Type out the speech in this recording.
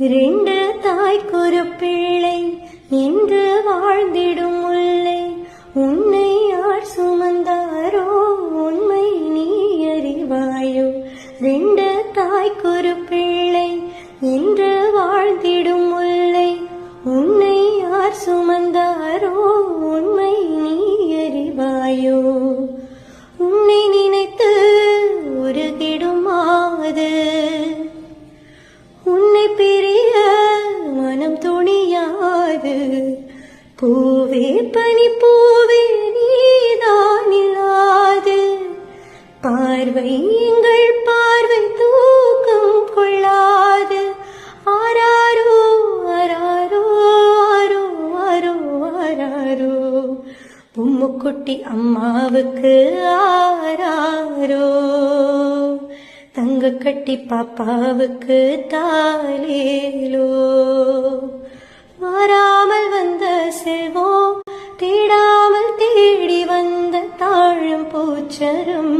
ரெண்டு தாய்க்கொரு பிள்ளை என்று வாழ்ந்திடும் முல்லை. உன்னை யார் சுமந்தாரோ உண்மை நீ அறிவாயோ. ரெண்டு தாய்க்கொரு பிள்ளை என்று வாழ்ந்திடும் முல்லை. உன்னை யார் சுமந்தாரோ உண்மை நீ அறிவாயோ. உன்னை நினைத்து உருகிடும் பூவே பனி பூவே நீதான் இல்லாது. பார்வை எங்கள் பார்வை தூக்கம் கொள்ளாது. ஆராரோ ஆராரோ ஆரோ ஆரோ ஆராரோ. பொம்முக்குட்டி அம்மாவுக்கு ஆராரோ. தங்க கட்டி பாப்பாவுக்கு தாலேலோ தேடாமல் தேடி வந்த தாழும் பூச்சரம்.